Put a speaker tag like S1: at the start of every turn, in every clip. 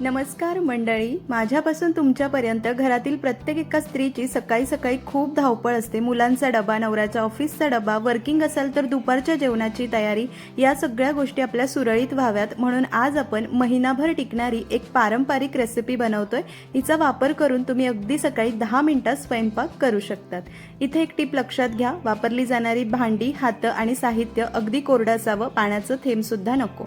S1: नमस्कार मंडळी. माझ्यापासून तुमच्यापर्यंत घरातील प्रत्येक एका स्त्रीची सकाळी सकाळी खूप धावपळ असते. मुलांचा डबा नवऱ्याचा ऑफिसचा डबा वर्किंग असाल तर दुपारच्या जेवणाची तयारी या सगळ्या गोष्टी आपल्या सुरळीत व्हाव्यात. म्हणून आज आपण महिनाभर टिकणारी एक पारंपरिक रेसिपी बनवतोय. हिचा वापर करून तुम्ही अगदी सकाळी दहा मिनिटात स्वयंपाक करू शकतात. इथे एक टीप लक्षात घ्या. वापरली जाणारी भांडी हातं आणि साहित्य अगदी कोरडं असावं. पाण्याचं थेंबसुद्धा नको.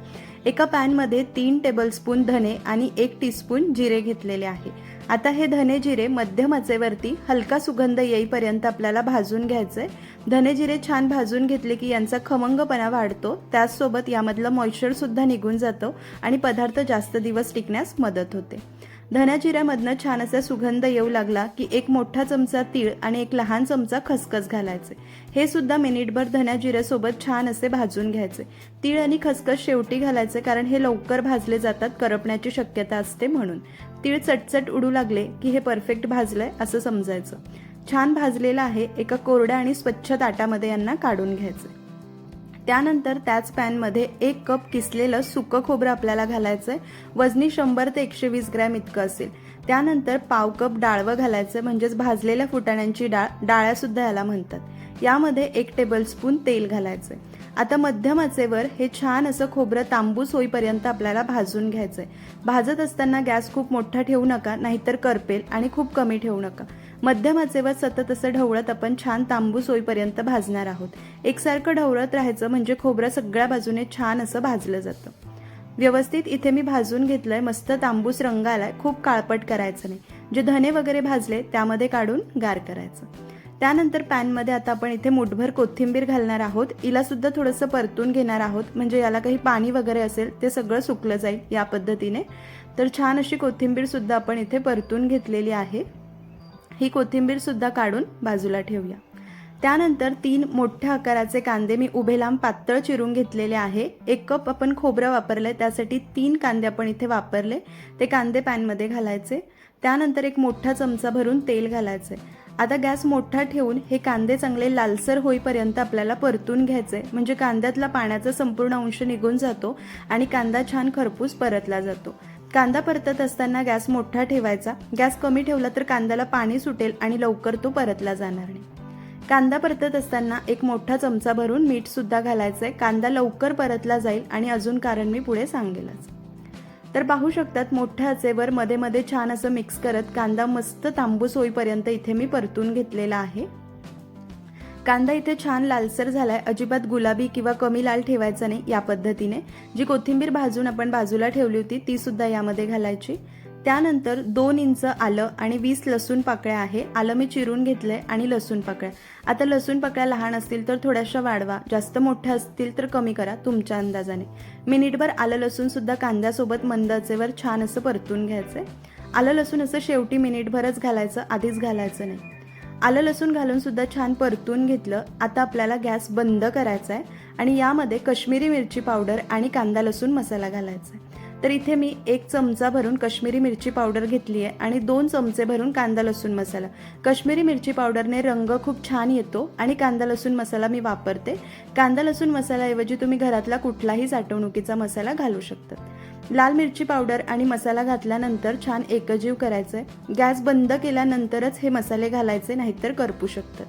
S1: एका पॅनमध्ये तीन टेबलस्पून धने आणि एक टीस्पून जिरे घेतलेले आहे. आता हे धने जिरे मध्यम आचेवरती हलका सुगंध येईपर्यंत आपल्याला भाजून घ्यायचंय. धने जिरे छान भाजून घेतले की यांचा खमंगपणा वाढतो. त्याचसोबत यामधलं मॉइश्चरसुद्धा निघून जातो आणि पदार्थ जास्त दिवस टिकण्यास मदत होते. धन्या जिऱ्यामधनं छान असा सुगंध येऊ लागला की एक मोठा चमचा तीळ आणि एक लहान चमचा खसखस घालायचे. हे सुद्धा मिनिटभर धण्याजिऱ्यासोबत छान असे भाजून घ्यायचे. तीळ आणि खसखस शेवटी घालायचे कारण हे लवकर भाजले जातात करपण्याची शक्यता असते म्हणून. तीळ चटचट उडू लागले की हे परफेक्ट भाजलंय असं समजायचं. छान भाजलेलं आहे एका कोरड्या आणि स्वच्छ ताटामध्ये यांना काढून घ्यायचे. त्यानंतर त्याच पॅनमध्ये एक कप किसलेलं सुकं खोबरं आपल्याला घालायचं आहे वजनी शंभर ते एकशे वीस ग्रॅम इतकं असेल. त्यानंतर पाव कप डाळवं घालायचं म्हणजेच भाजलेल्या फुटाण्यांची डाळ डाळ्यासुद्धा याला म्हणतात. यामध्ये एक टेबलस्पून तेल घालायचं आहे आता मध्यम आचेवर हे छान असं खोबरं तांबूस होईपर्यंत आपल्याला भाजून घ्यायचं आहे भाजत असताना गॅस खूप मोठा ठेवू नका नाहीतर करपेल आणि खूप कमी ठेवू नका. मध्यम आचेवर सतत असं ढवळत आपण छान तांबूस होईपर्यंत भाजणार आहोत. एकसारखं ढवळत राहायचं म्हणजे खोबरं सगळ्या बाजूने छान असं भाजलं जातं. व्यवस्थित इथे मी भाजून घेतलंय मस्त तांबूस रंग आलाय खूप काळपट करायचं नाही. जे धने वगैरे भाजले त्यामध्ये काढून गार करायचं. त्यानंतर पॅनमध्ये आता आपण इथे मुठभर कोथिंबीर घालणार आहोत. हिला सुद्धा थोडंसं परतून घेणार आहोत. म्हणजे याला काही पाणी वगैरे असेल ते सगळं सुकलं जाईल या पद्धतीने. तर छान अशी कोथिंबीर सुद्धा आपण इथे परतून घेतलेली आहे. ही कोथिंबीरसुद्धा काढून बाजूला ठेवूया. त्यानंतर तीन मोठ्या आकाराचे कांदे मी उभे लांब पातळ चिरून घेतलेले आहे. एक कप आपण खोबरं वापरलं त्यासाठी तीन कांदे आपण इथे वापरले. ते कांदे पॅनमध्ये घालायचे. त्यानंतर एक मोठा चमचा भरून तेल घालायचे. आता गॅस मोठा ठेवून हे कांदे चांगले लालसर होईपर्यंत आपल्याला परतून घ्यायचे. म्हणजे कांद्यातला पाण्याचा संपूर्ण अंश निघून जातो आणि कांदा छान खरपूस परतला जातो. कांदा परतत असताना गॅस मोठा ठेवायचा. गॅस कमी ठेवला तर कांद्याला पाणी सुटेल आणि लवकर तो परतला जाणार नाही. कांदा परतत असताना एक मोठा चमचा भरून मीठ सुद्धा आहे कांदा लवकर परतला जाईल आणि अजून कारण मी पुढे सांगेलच. तर पाहू शकतात मोठ्या आचेवर मध्ये मध्ये छान असं मिक्स करत कांदा मस्त तांबूस होईपर्यंत इथे मी परतून घेतलेला आहे. कांदा इथे छान लालसर झालाय. अजिबात गुलाबी किंवा कमी लाल ठेवायचा नाही या पद्धतीने. जी कोथिंबीर भाजून आपण बाजूला ठेवली होती ती सुद्धा यामध्ये घालायची. त्यानंतर दोन इंच आलं आणि वीस लसूण पाकळ्या आहे. आलं मी चिरून घेतलंय आणि लसूण पाकळ्या. आता लसूण पाकळ्या लहान असतील तर थोड्याशा वाढवा. जास्त मोठ्या असतील तर कमी करा तुमच्या अंदाजाने. मिनिटभर आलं लसूण सुद्धा कांद्यासोबत मंदाचेवर छान असं परतून घ्यायचंय. आलं लसूण असं शेवटी मिनिटभरच घालायचं आधीच घालायचं नाही. आलं लसूण घालून सुद्धा छान परतून घेतलं. आता आपल्याला गॅस बंद करायचा आहे आणि यामध्ये कश्मीरी मिरची पावडर आणि कांदा लसूण मसाला घालायचा आहे तर इथे मी एक चमचा भरून कश्मीरी मिरची पावडर घेतली आहे आणि दोन चमचे भरून कांदा लसूण मसाला. कश्मीरी मिरची पावडरने रंग खूप छान येतो आणि कांदा लसूण मसाला मी वापरते. कांदा लसूण मसाल्याऐवजी तुम्ही घरातला कुठलाही साठवणुकीचा मसाला घालू शकतात लाल मिरची पावडर आणि मसाला घातल्यानंतर छान एकजीव करायचंय. गॅस बंद केल्यानंतरच हे मसाले घालायचे नाहीतर करपू शकतं.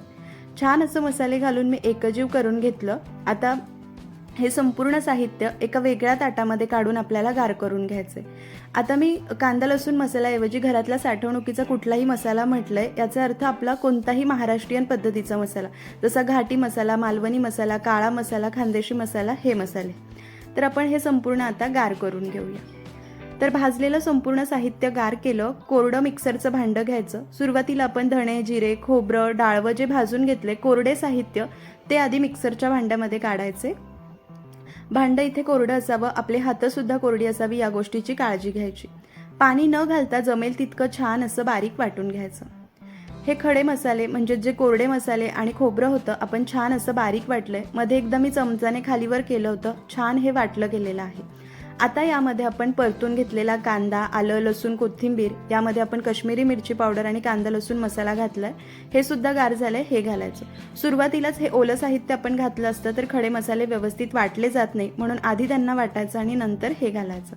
S1: छान असं मसाले घालून मी एकजीव करून घेतलं. आता हे संपूर्ण साहित्य एका वेगळ्या ताटामध्ये काढून आपल्याला गार करून घ्यायचे आता मी कांदा लसूण मसाल्याऐवजी घरातल्या साठवणुकीचा कुठलाही मसाला म्हटलंय याचा अर्थ आपला कोणताही महाराष्ट्रीयन पद्धतीचा मसाला जसा घाटी मसाला मालवणी मसाला काळा मसाला खानदेशी मसाला हे मसाले. तर आपण हे संपूर्ण आता गार करून घेऊया. तर भाजलेलं संपूर्ण साहित्य गार केलं कोरडं मिक्सरचं भांडं घ्यायचं सुरुवातीला आपण धणे जिरे खोबरं डाळवं जे भाजून घेतले कोरडे साहित्य ते आधी मिक्सरच्या भांड्यामध्ये काढायचे. भांडं इथे कोरडं असावं आपले हातंसुद्धा कोरडी असावी या गोष्टीची काळजी घ्यायची. पाणी न घालता जमेल तितकं छान असं बारीक वाटून घ्यायचं. हे खडे मसाले म्हणजे जे कोरडे मसाले आणि खोबरं होतं आपण छान असं बारीक वाटलंय. मध्ये एकदा मी चमचाने खालीवर केलं होतं. छान हे वाटलं गेलेलं आहे. आता यामध्ये आपण परतून घेतलेला कांदा आलं लसूण कोथिंबीर यामध्ये आपण कश्मीरी मिरची पावडर आणि कांदा लसूण मसाला घातलाय. हे सुद्धा गार झालंय हे घालायचं. सुरुवातीलाच हे ओलं साहित्य आपण घातलं असतं तर खडे मसाले व्यवस्थित वाटले जात नाही म्हणून आधी त्यांना वाटायचं आणि नंतर हे घालायचं.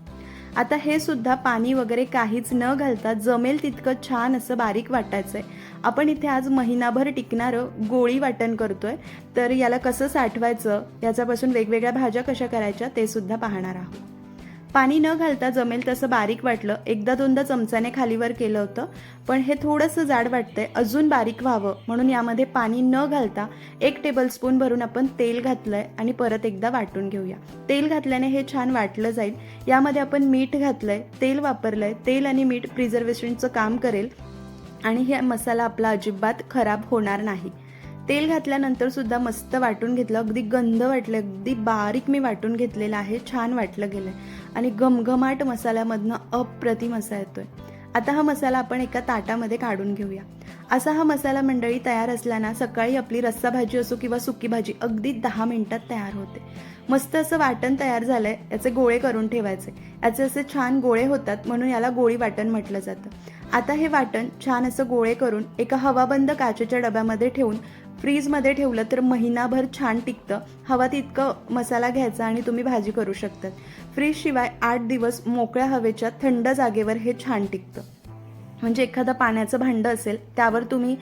S1: आता हे सुद्धा पाणी वगैरे काहीच न घालता जमेल तितकं छान असं बारीक वाटायचं आहे आपण इथे आज महिनाभर टिकणारं गोळी वाटण करतोय. तर याला कसं साठवायचं? याच्यापासून वेगवेगळ्या भाज्या कशा करायच्या? ते सुद्धा पाहणार आहोत. पाणी न घालता जमेल तसं बारीक वाटलं. एकदा दोनदा चमच्याने खालीवर केलं होतं. पण हे थोडंसं जाड वाटतंय. अजून बारीक व्हावं. म्हणून यामध्ये पाणी न घालता एक टेबलस्पून भरून आपण तेल घातलंय आणि परत एकदा वाटून घेऊया. तेल घातल्याने हे छान वाटलं जाईल. यामध्ये आपण मीठ घातलंय. तेल वापरलंय. तेल आणि मीठ प्रिझर्वेशनचं काम करेल. आणि हे मसाला आपला अजिबात खराब होणार नाही. तेल घातल्यानंतर सुद्धा मस्त वाटून घेतलं. अगदी गंध वाटलं. अगदी बारीक मी वाटून घेतलेलं आहे. छान वाटलं गेलं आणि घमघमाट मसाल्यामधनं अप्रतिम असा येतोय. आता हा मसाला आपण एका ताटामध्ये काढून घेऊया. असा हा मसाला मंडळी तयार असल्याना सकाळी आपली रस्सा भाजी असो किंवा सुकी भाजी अगदी दहा मिनिटात तयार होते. मस्त असं वाटण तयार झालंय याचे गोळे करून ठेवायचे. याचे असे छान गोळे होतात म्हणून याला गोळी वाटण म्हटलं जातं. आता हे वाटण छान असं गोळे करून एका हवाबंद काचेच्या डब्यामध्ये ठेवून फ्रीजमध्ये ठेवलं तर महिनाभर छान टिकतं. हवा तितकं मसाला घ्यायचा आणि तुम्ही भाजी करू शकतात. फ्रीजशिवाय आठ दिवस मोकळ्या हवेच्या थंड जागेवर हे छान टिकतं. म्हणजे एखादं पाण्याचं भांडं असेल त्यावर तुम्ही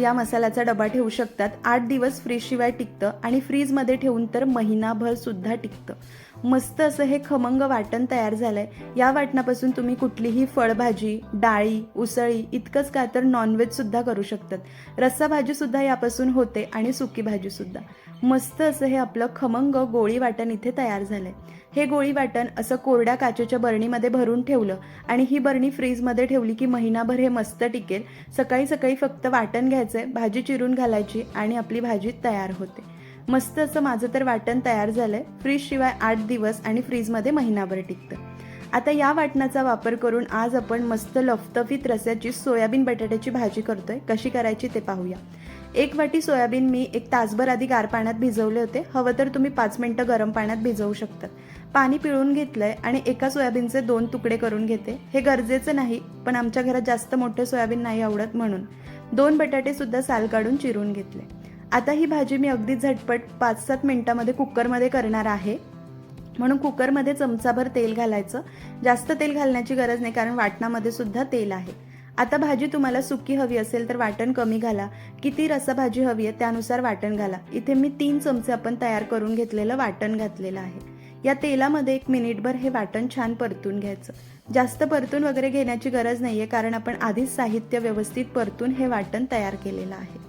S1: या मसाल्याचा डबा ठेवू शकतात. आठ दिवस फ्रीजशिवाय टिकतं आणि फ्रीजमध्ये ठेवून तर महिनाभर सुद्धा टिकतं. मस्त असं हे खमंग वाटण तयार झालंय. या वाटणापासून तुम्ही कुठलीही फळभाजी डाळी उसळी इतकंच काय तर नॉनव्हेज सुद्धा करू शकतात. रस्सा सुद्धा यापासून होते आणि सुकी भाजी सुद्धा. मस्त असं हे आपलं खमंग गोळी वाटण इथे तयार झालंय. हे गोळी वाटण असं कोरड्या काचेच्या बरणीमध्ये भरून ठेवलं आणि ही बरणी फ्रीजमध्ये ठेवली की महिनाभर हे मस्त टिकेल. सकाळी सकाळी फक्त वाटण घ्यायचंय भाजी चिरून घालायची आणि आपली भाजी तयार होते. मस्त असं माझं तर वाटण तयार झालंय. फ्रीज शिवाय आठ दिवस आणि फ्रीजमध्ये महिनाभर टिकतं. आता या वाटणाचा वापर करून आज आपण मस्त लफतफीत रस्याची सोयाबीन बटाट्याची भाजी करतोय. कशी करायची ते पाहूया. एक वाटी सोयाबीन मी एक तासभर आधी गार पाण्यात भिजवले होते. हवं तर तुम्ही पाच मिनटं गरम पाण्यात भिजवू शकतात पाणी पिळून घेतलंय आणि एका सोयाबीनचे दोन तुकडे करून घेते. हे गरजेचं नाही पण आमच्या घरात जास्त मोठे सोयाबीन नाही आवडत म्हणून. दोन बटाटे सुद्धा साल काढून चिरून घेतले. आता ही भाजी मी अगदी झटपट पाच सात मिनटामध्ये कुकरमध्ये करणार आहे. म्हणून कुकरमध्ये चमचाभर तेल घालायचं. जास्त तेल घालण्याची गरज नाही कारण वाटणामध्ये सुद्धा तेल आहे. आता भाजी तुम्हाला सुकी हवी असेल तर वाटण कमी घाला. किती रसा भाजी हवी आहे त्यानुसार वाटण घाला. इथे मी तीन चमचे आपण तयार करून घेतलेलं वाटण घातलेलं आहे. या तेलामध्ये एक मिनिटभर हे वाटण छान परतून घ्यायचं. जास्त परतून वगैरे घेण्याची गरज नाही आहे कारण आपण आधीच साहित्य व्यवस्थित परतून हे वाटण तयार केलेलं आहे.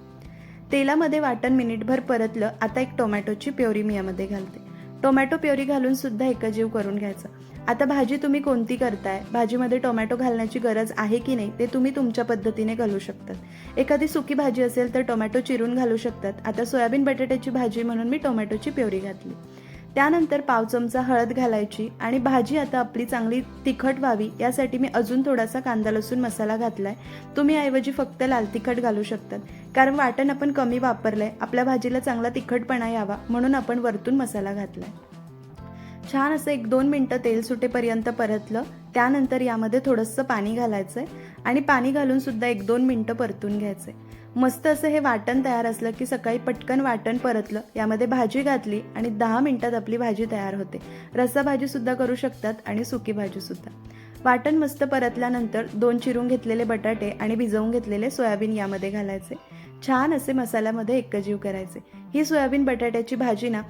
S1: तेलामध्ये वाटण मिनिटभर परतलं आता एक टोमॅटोची प्युरी मी यामध्ये घालते. टोमॅटो प्युरी घालून सुद्धा एकजीव करून घ्यायचं. आता भाजी तुम्ही कोणती करताय? भाजीमध्ये टोमॅटो घालण्याची गरज आहे की नाही? ते तुम्ही तुमच्या पद्धतीने घालू शकतात. एखादी सुकी भाजी असेल तर टोमॅटो चिरून घालू शकतात. आता सोयाबीन बटाट्याची भाजी म्हणून मी टोमॅटोची प्युरी घातली. त्यानंतर पाव चमचा हळद घालायची आणि भाजी आता आपली चांगली तिखट व्हावी यासाठी मी अजून थोडासा कांदा लसूण मसाला घातलाय. तुम्ही ऐवजी फक्त लाल तिखट घालू शकतात. कारण वाटण आपण कमी वापरलंय आपल्या भाजीला चांगला तिखटपणा यावा म्हणून आपण वरतून मसाला घातलाय. छान असं एक दोन मिनटं तेल सुटेपर्यंत परतलं त्यानंतर यामध्ये थोडंसं पाणी घालायचंय आणि पाणी घालून सुद्धा एक दोन मिनटं परतून घ्यायचंय. मस्त असं हे वाटण तयार असलं की सकाळी पटकन वाटण परतलं यामध्ये भाजी घातली आणि दहा मिनिटात आपली भाजी तयार होते. रस्सा भाजीसुद्धा करू शकतात आणि सुकी भाजीसुद्धा वाटण मस्त परतल्यानंतर दोन चिरून घेतलेले बटाटे आणि भिजवून घेतलेले सोयाबीन यामध्ये घालायचे. छान असे मसाल्यामध्ये एकजीव करायचे. ही सोयाबीन बटाट्याची भाजी ना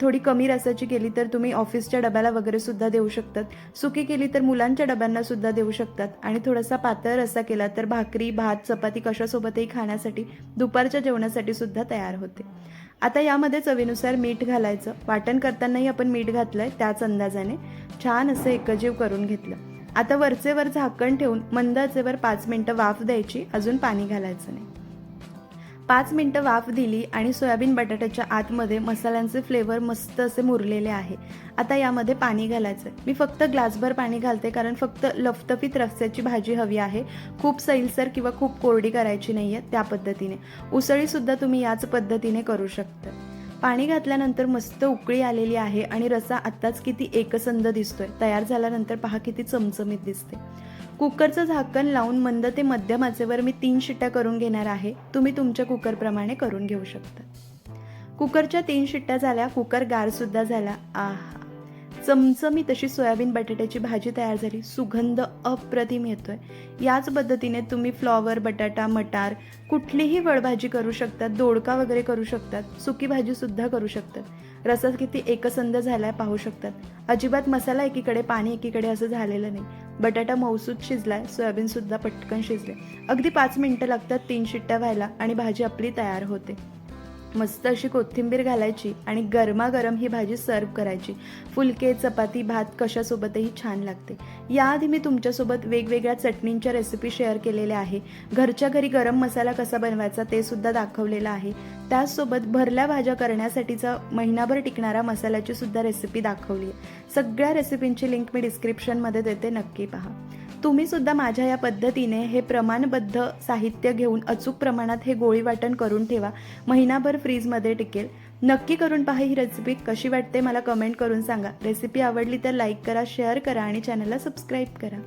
S1: थोडी कमी रसाची केली तर तुम्ही ऑफिसच्या डब्याला वगैरे सुद्धा देऊ शकतात. सुकी केली तर मुलांच्या डब्यांना सुद्धा देऊ शकतात. आणि थोडासा पातळ रस्सा केला तर भाकरी भात चपाती कशासोबतही खाण्यासाठी दुपारच्या जेवणासाठी सुद्धा तयार होते. आता यामध्ये चवीनुसार मीठ घालायचं. वाटण करतानाही आपण मीठ घातलंय त्याच अंदाजाने. छान असं एकजीव करून घेतलं. आता वरचेवर झाकण ठेवून मंदाचेवर पाच मिनटं वाफ द्यायची. अजून पाणी घालायचं नाही. पाच मिनटं वाफ दिली आणि सोयाबीन बटाट्याच्या आतमध्ये मसाल्यांचे फ्लेवर मस्त असे मुरलेले आहे. आता यामध्ये पाणी घालायचं मी फक्त ग्लासभर पाणी घालते कारण फक्त लफतफीत रस्स्याची भाजी हवी आहे. खूप सैलसर किंवा खूप कोरडी करायची नाही आहे त्या पद्धतीने. उसळीसुद्धा तुम्ही याच पद्धतीने करू शकता. पाणी घातल्यानंतर मस्त उकळी आलेली आहे आणि रसा आत्ताच किती एकसंद दिसतोय. तयार झाल्यानंतर पहा किती चमचमीत दिसते. कुकरचं झाकण लावून मंद ते मध्यम आचेवर मी तीन शिट्ट्या करून घेणार आहे. तुम्ही तुमच्या कुकरप्रमाणे करून घेऊ शकता. कुकरच्या तीन शिट्ट्या झाल्या कुकर गारसुद्धा झाला. आहा. चमचमी तशी सोयाबीन बटाट्याची भाजी तयार झाली. सुगंध अप्रतिम येतोय. याच पद्धतीने तुम्ही फ्लॉवर बटाटा मटार कुठलीही फळभाजी करू शकतात दोडका वगैरे करू शकतात सुकी भाजीसुद्धा करू शकतात. रसा किती एकसंध झालाय पाहू शकतात. अजिबात मसाला एकीकडे पाणी एकीकडे असं झालेलं नाही. बटाटा मौसूद शिजलाय सोयाबीनसुद्धा पटकन शिजले अगदी पाच मिनटं लागतात तीन शिट्ट्या व्हायला आणि भाजी आपली तयार होते. मस्त अशी कोथिंबीर घालायची आणि गरमागरम ही भाजी सर्व करायची. फुलके चपाती भात कशासोबतही छान लागते. याआधी मी तुमच्यासोबत वेगवेगळ्या चटणींच्या रेसिपी शेअर केलेल्या आहे. घरच्या घरी गरम मसाला कसा बनवायचा ते सुद्धा दाखवलेलं आहे. त्याचसोबत भरल्या भाज्या करण्यासाठीचा महिनाभर टिकणारा मसाल्याची सुद्धा रेसिपी दाखवली आहे. सगळ्या रेसिपींची लिंक मी डिस्क्रिप्शनमध्ये देते नक्की पहा. तुम्ही सुद्धा माझ्या या पद्धतीने हे प्रमाणबद्ध साहित्य घेऊन अचूक प्रमाणात हे गोळी वाटण करून ठेवा. महिनाभर फ्रीजमध्ये टिकेल. नक्की करून पहा ही रेसिपी कशी वाटते मला कमेंट करून सांगा. रेसिपी आवडली तर लाईक करा शेअर करा आणि चॅनलला सबस्क्राईब करा.